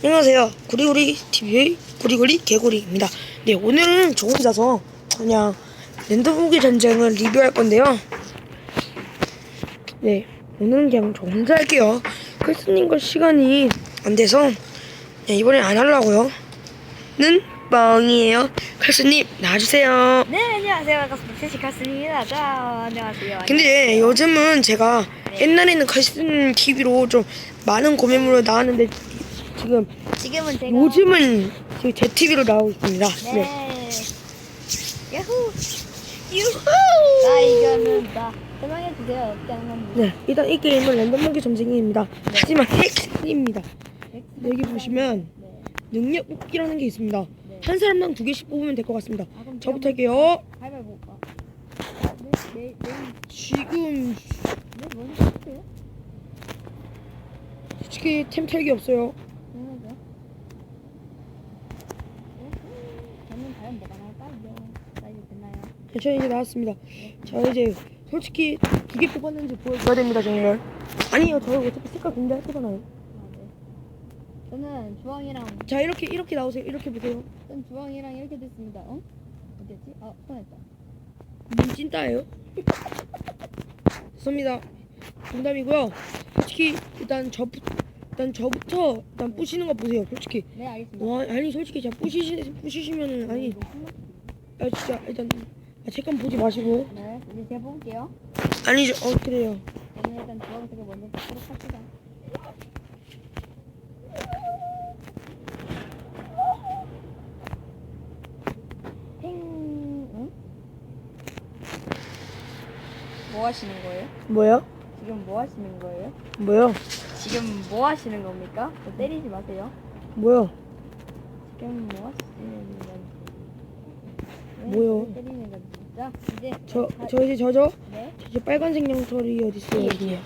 안녕하세요. 구리구리 TV의 구리구리 개구리입니다. 네, 오늘은 저 혼자서 그냥 랜덤무기 전쟁을 리뷰할 건데요. 네, 오늘은 그냥 저 혼자 할게요. 클스님과 시간이 안 돼서 네, 이번엔 안 하려고요. 는 뻥이에요. 클스님 나와주세요. 네, 안녕하세요. 반갑습니다. 세시카스입니다. 자, 안녕하세요. 근데 요즘은 제가 옛날에는 클스님 TV로 좀 많은 고매물로 나왔는데 지금 지금은 제가 요즘은 지금 제 TV로 나오고 있습니다. 네. 네. 야후. 유후. 나 이거는 나 설명해 주세요. 짱만. 네, 일단 이 게임은 랜덤무기 전쟁입니다. 하지만 핵입니다. 여기 보시면 네. 능력 뽑기라는 게 있습니다. 네. 한 사람당 두 개씩 뽑으면 될 것 같습니다. 아, 그럼 저부터 할게요. 가위바위보. 아. 네, 네, 네. 지금 네, 먼저 할게요. 솔직히 템 털기 없어요. 당연하죠. 야후. 저는 과연 뭐가 나올까요? 나 이제 저 이제 나왔습니다. 자 이제 솔직히 두 개 뽑았는지 보여줘야 됩니다, 정말. 아니요, 저 어차피 색깔 공개할 거잖아요. 저는 주황이랑 자 이렇게 이렇게 나오세요. 이렇게 보세요. 전 주황이랑 이렇게 됐습니다. 어? 어디였지? 아, 손했다. 님 찐따예요? 죄송합니다. 농담이고요. 솔직히 일단 저 일단 저부터 일단 부시는 거 보세요. 솔직히 네, 알겠습니다. 와 아니 솔직히 자 부시시 부시시면은 아니 아 진짜 일단 아, 잠깐 보지 마시고 네, 이제 제가 볼게요. 아니죠 어 그래요. 저는 일단 주황색을 먼저 보도록 합시다. 행, 응? 뭐 하시는 거예요? 뭐요? 지금 뭐 하시는 거예요? 뭐요? 지금 뭐 하시는 겁니까? 저 때리지 마세요. 뭐요? 지금 뭐 하시는 건지. 왜 뭐요? 때리는 건지. 자, 이제 저 다- 저 이제 저죠? 네. 저 빨간색 양털이 어디 있어요? 여기요.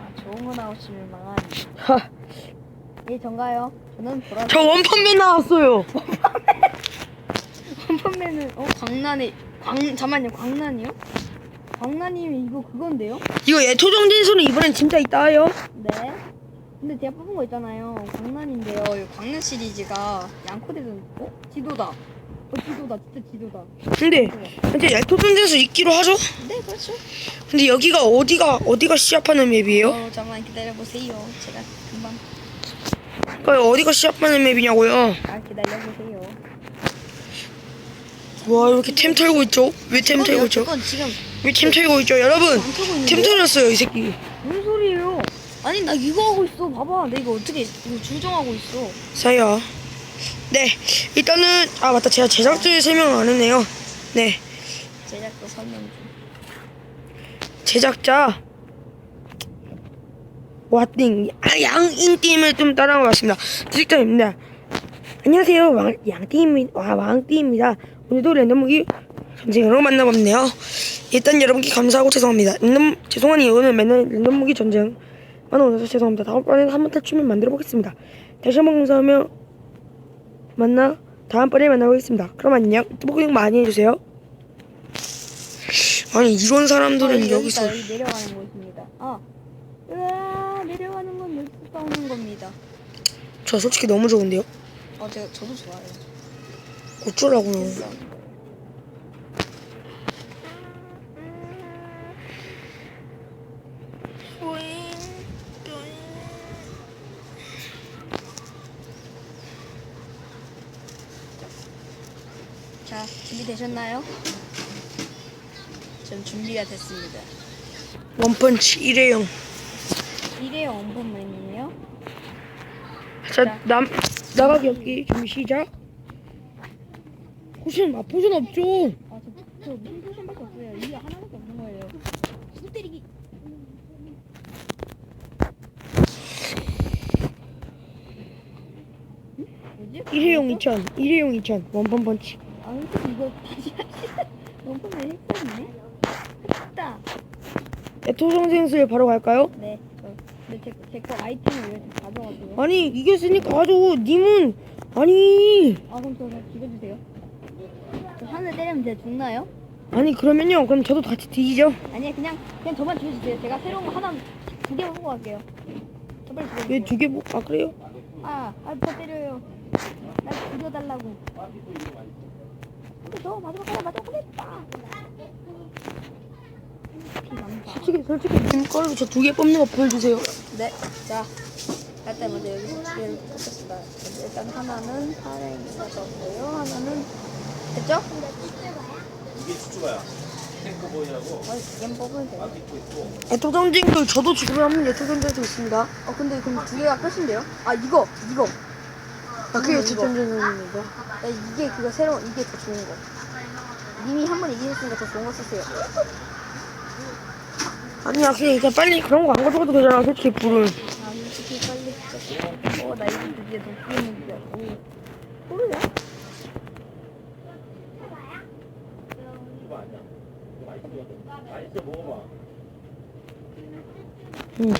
와, 좋은 거 나오시면. 하, 예, 전가요. 저는 보라. 저 원펀맨 나왔어요. 한판매는 어 광란이 광 잠만요 광란이요? 광란이면 이거 그건데요? 이거 예토정 진수는 이번엔 진짜 있다요. 네. 근데 제가 뽑은 거 있잖아요. 광란인데요. 이 광란 시리즈가 양코대도 어 지도다. 어 지도다 진짜 지도다. 근데 근데 진수 있기로 하죠? 네 그렇죠. 근데 여기가 어디가 어디가 시합하는 맵이에요? 어 잠만 기다려 보세요. 제가 금방 그러니까 어디가 시합하는 맵이냐고요? 아 기다려 보세요. 와 이렇게 템 털고 있죠? 왜 템 털고 있죠? 이건 지금 왜 템 털고 있죠? 여러분 안 털고 있는데? 템 털었어요 이 새끼. 무슨 소리예요? 아니 나 이거 하고 있어. 봐봐. 나 이거 어떻게 이거 조정하고 있어. 사요. 네 일단은 아 맞다 제가 제작자의 설명을 안 했네요. 네 제작도 설명 좀. 제작자 왓띵 아, 양인팀을 좀 따라한 것 같습니다. 제작자입니다. 안녕하세요 왕, 양띵입니다. 와 왕띵입니다. 오늘도 랜덤무기 전쟁으로 만나봤네요. 일단 여러분께 감사하고 죄송합니다. 랜덤 죄송하니 오늘 맨날 랜덤무기 전쟁 만나서 죄송합니다. 다음번에는 한번 탈춤을 만들어 보겠습니다. 다시 한번 감사하며 만나 다음번에 만나보겠습니다. 그럼 안녕. 뚜벅이 많이 해주세요. 아니 이런 사람들은 여기 여기서 여기 내려가는 곳입니다. 아, 으아, 내려가는 건 여기서 싸우는 겁니다. 저 솔직히 너무 좋은데요? 어, 제가 저도 좋아요. 어쩌라고요? 싸우는 거. 자, 준비되셨나요? 전 준비가 됐습니다. 원펀치 일회용. 이래요, 원본맨이에요. 자, 남 나가기 없기 준비 시작. 포션 아 포션 없죠? 아, 저, 저 포션밖에 없어요. 이게 하나밖에 없는 거예요. 수 때리기. 일회용 뭐죠? 2000, 일회용 2000 원펀 펀치. 이거 다시. 원본맨 했었네. 했다. 토성 센스에 바로 갈까요? 네, 저, 근데 제, 제거 아이템을 왜 이렇게 가져가세요? 아니 이겼으니까 하죠. 님은 아니 아, 그럼 저 그냥 죽여주세요. 저 하늘 때리면 제가 죽나요? 아니 그러면요. 그럼 저도 같이 뒤지죠. 아니, 그냥, 그냥 저만 죽여주세요. 제가 새로운 거 하나, 두 개 먹고 갈게요. 저 빨리 죽여주세요. 왜 두 개? 뭐- 아 그래요? 아, 아, 더 때려요. 날 죽여달라고. 너 마지막 하나 맞아 많다. 솔직히 솔직히 님 걸로 저 두 개 뽑는 거 보여주세요. 네, 자, 일단 먼저 여기 두 개를 뽑겠습니다. 일단 하나는 사랭이가 떴고요. 하나는 됐죠? 이게 추추가야. 탱크보이라고 어, 뽑으면 있고. 애토전쟁들 저도 지금 하는 애토전쟁도 있습니다. 어, 근데 그럼 두 개가 끝인데요? 아, 이거, 이거. 아 그게 애토전쟁입니다. 야, 이게 그거 새로 이게 더 좋은 거. 님이 한 번 이기셨으니까 더 좋은 거 쓰세요. 아니야 그냥 일단 빨리 그런 거 안 가져가도 되잖아 솔직히 불은. 아, 솔직히 빨리 진짜. 어, 나 이거 드디어 높이는 줄 알고. 모르냐? 음.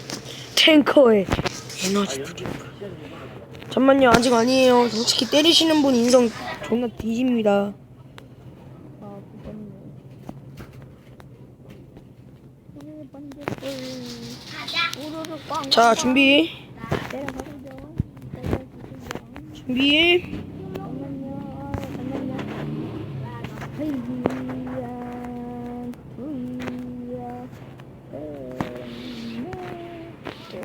탱커의 에너지 부족. 잠만요 아직 아니에요. 솔직히 때리시는 분 인성 존나 뒤집니다. 아. 자 준비. 준비. 잠깐만요. 아, 잠깐만요. 하이야, 두이야, 셋, 넷.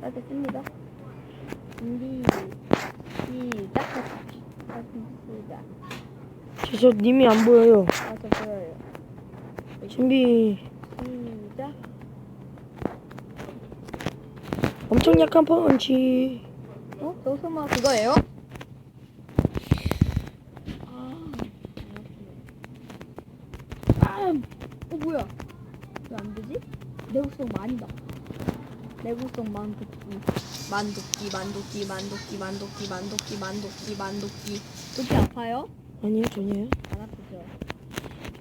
다 됐습니다. 준비, 시작. 하겠습니다. 저 님이 안 보여요. 아, 저 보여요. 준비. 시작. 엄청 약한 펀치. 어? 너 설마 그거예요? 아, 아, 어 뭐야? 왜 안 되지? 내구성 많이다. 내구성 만도끼, 만도끼, 만도끼, 만도끼, 만도끼, 만도끼, 만도끼, 만도끼. 도끼 아파요? 아니요 전혀요. 안 아프죠?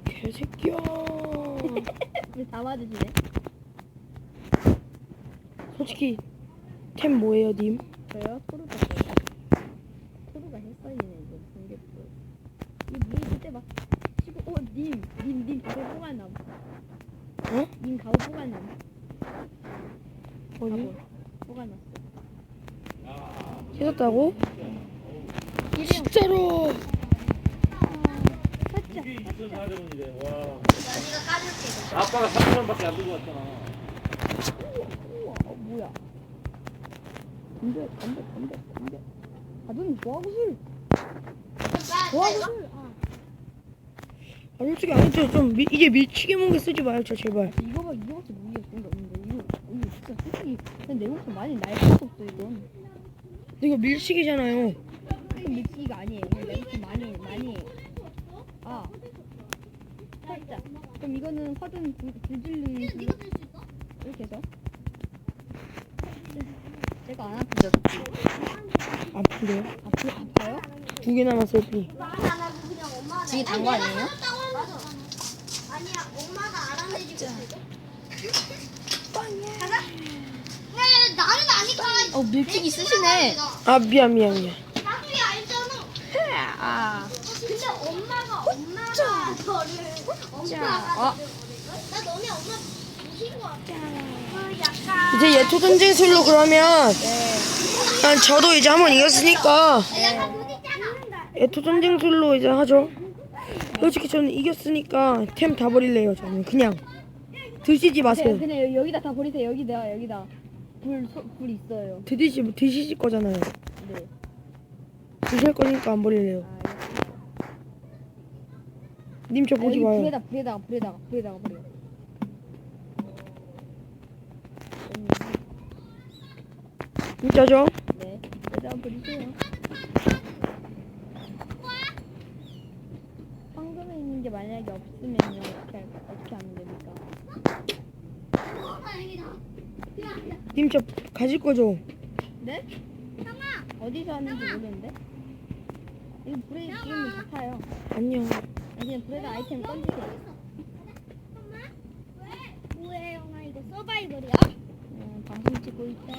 개새끼야. 왜 맞으시네? 솔직히 템 뭐예요 님? 저요? 토르 떴어요. 토르가 햇살이네 이거 공개불. 이 물이 그때 막 치고 어 님, 님, 님 가오 뽑아남. 어? 님 가오. 어디? 가오 뽑아놨어. 찾았다고? 진짜로. 이게 2,400원이래. 와. 아빠가 3,000원밖에 안 들고 왔잖아. 우와, 어 뭐야? 건배, 건배, 건배, 건배. 아눈 뭐하고 술? 뭐하고 술? 아, 아 솔직히 아무튼 좀 미, 이게 미치게 먹게 쓰지 마요 저 제발. 이거밖에 이거밖에 무기가 좋은 게 없는데 이거 이거 진짜 솔직히 그냥 내 목숨 많이 날 수가 없어 이건. 이거 밀치기잖아요. 이건 밀치기가 아니에요. 이건 내 목숨 많이 많이. 아, 살짝. 그럼 이거는 화든 불- 불질르는 불- 이렇게 해서. 제가 안 아프죠, 도끼? 아픈데요? 아프 아파요? 두 개 남았어요 피. 지금 단거 아니에요? 아니야, 엄마가 알아내주고 있어. 가자. 네, 나는 아니까. 어 밀치기 쓰시네. 아 미안 미안 미안. 나도 알잖아. 아, 근데 엄마가 너를 자, 엄마가 어, 나 너네 엄마 무신 거 같아. 그 약간 이제 예토 전쟁 술로 그러면 네, 난 저도 이제 한번 이겼으니까 약간 부딪잖아. 예토 전쟁 술로 이제 하죠. 솔직히 저는 이겼으니까 템 다 버릴래요 저는 그냥 드시지 마세요. 그냥 여- 여기다 다 버리세요. 여기다 여기다 불, 소, 불 있어요. 드시지 드시실 거잖아요. 네. 드실 거니까 안 버릴래요. 아. 님저 아, 보지 여기 마요. 불에다 불에다가 불에다가 불에다가 버려. 음, 진짜죠? 네, 불에다가 버리세요. 황금에 있는 게 만약에 없으면요 어떻게 할, 어떻게 하면 됩니까? 님 저 가질 거죠? 네? 어디서 하는지 모르는데? 이거 불에 지금 다 타요. 안녕. 그냥 불에다 아이템 던지세요. 뭐해, 영아 이거 서바이벌이야? 음, 방송 찍고 있다.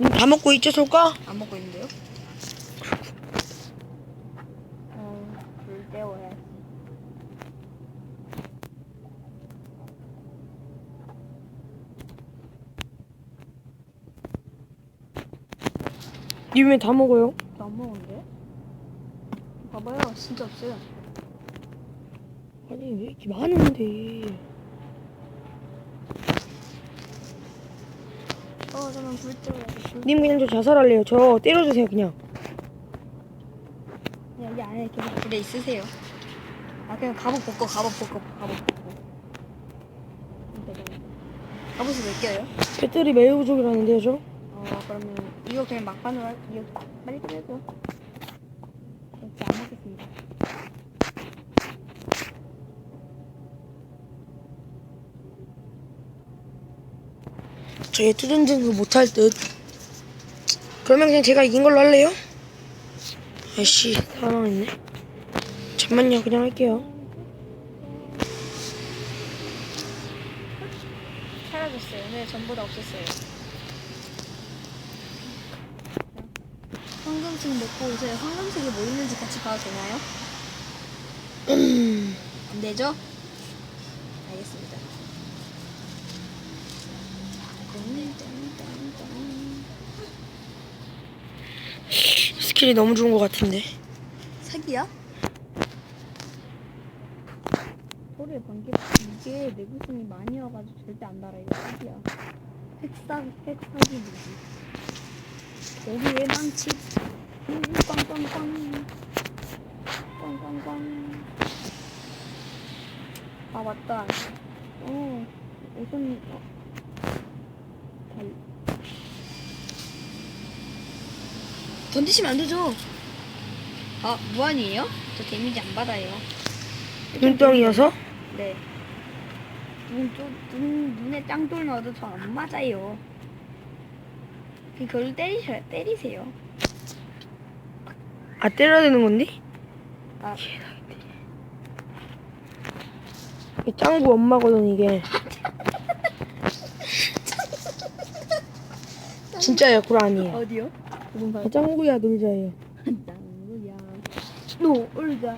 님다 먹고 있죠 솔까? 안 먹고 있는데요? 어, 불 때워야지. 님왜 다 먹어요? 안 먹었는데? 봐봐요 진짜 없어요 아니 왜 이렇게 많은데? 어 저는 불 때려야지 님 그냥 저 자살할래요. 저 때려주세요 그냥. 그냥 여기 안에 계속 불에 있으세요 아 그냥 갑옷 벗고 갑옷 벗고 갑옷 벗고 갑옷을 왜 껴요? 배터리 매우 부족이라는데요 저? 어 그러면 이거 그냥 막판으로 할 이거 빨리 끝내죠 진짜 안 먹겠습니다 저얘 투전쟁도 못할 듯. 그러면 그냥 제가 이긴 걸로 할래요? 아이씨 사망했네. 잠만요 그냥 할게요. 사라졌어요 네 전부 다 없었어요 황금색 먹고 오세요 황금색이 뭐 있는지 같이 봐도 되나요? 안 되죠? 알겠습니다 스킬이 너무 좋은 것 같은데. 사기야? 소리에 번개 이게 내구성이 많이 와가지고 절대 안 달아 이거 사기야 핵사 핵사기 무기 여기에 망치 음, 꽝꽝꽝 꽝꽝꽝 아 맞다 어 우선 어. 달... 던지시면 안 되죠 아 무한이에요? 저 데미지 안 받아요 눈덩이여서? 네. 눈, 좀, 눈, 눈에 짱돌 넣어도 저 안 맞아요. 그 그걸 때리셔, 때리세요. 아 때려야 되는 건데? 아, 이 짱구 엄마거든 이게. 구라 아니에요. 어디요? 무슨 말? 짱구야 놀자예요. 짱구야. 놀자.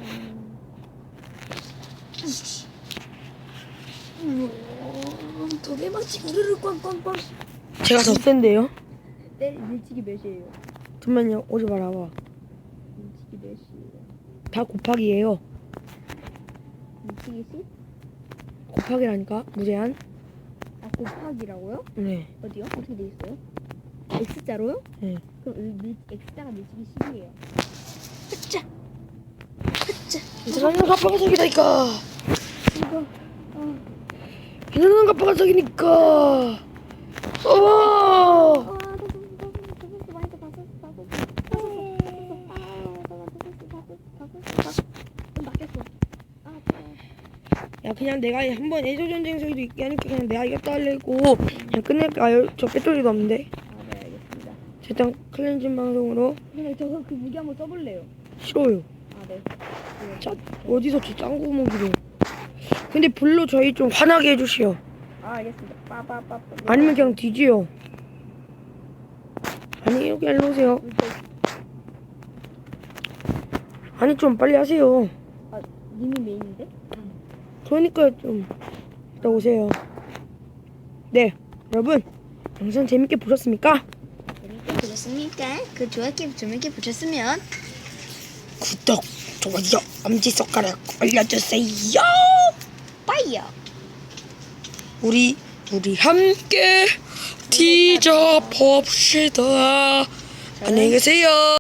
음, 도대마치 우르르 꽝꽝꽝. 제가 더 센데요? 때, 밀치기 몇이에요? 잠만요 오지 말아봐. 밀치기 몇이에요? 다 곱하기예요. 밀치기 10? 곱하기라니까 무제한. 아, 곱하기라고요? 네. 어디요? 어떻게 돼 있어요? X자로요? 네. 그럼 을- 밀, X자가 밀치기 10이에요. 으짜! 으짜! 이상한 갑바가 석이다니까. 이거, 어, 이상한 갑바가 석이니까. 어. 아, 다섯, 다섯, 다섯, 많이 더 다섯, 다섯, 다섯, 다섯, 아, 다섯, 다섯, 다섯, 다섯, 좀 낚였어. 아, 아파. 야 그냥 내가 한번 애조 전쟁 소리도 있게 하니까 그냥 내가 이겼다 할래고 그냥 끝낼까요? 저 배터리도 없는데. 아, 네, 알겠습니다. 일단 클렌징 방송으로 근데 저거 그 무기 한번 써볼래요. 싫어요. 아, 네. 네. 자, 어디서 저 짱구 무기를. 근데 불로 저희 좀 화나게 해주시오. 아, 알겠습니다. 빠빠빠빠. 아니면 그냥 뒤지요. 아니 여기 일로 오세요. 아니 좀 빨리 하세요. 아, 님이 메인인데? 그러니까 좀 이따 오세요. 네, 여러분 영상 재밌게 보셨습니까? 재밌게 보셨습니까? 그 좋았게 재밌게 보셨으면 구독, 좋아요, 엄지 손가락 올려주세요. 빠이요. 우리 우리 함께 뒤져 봅시다. 안녕히 계세요.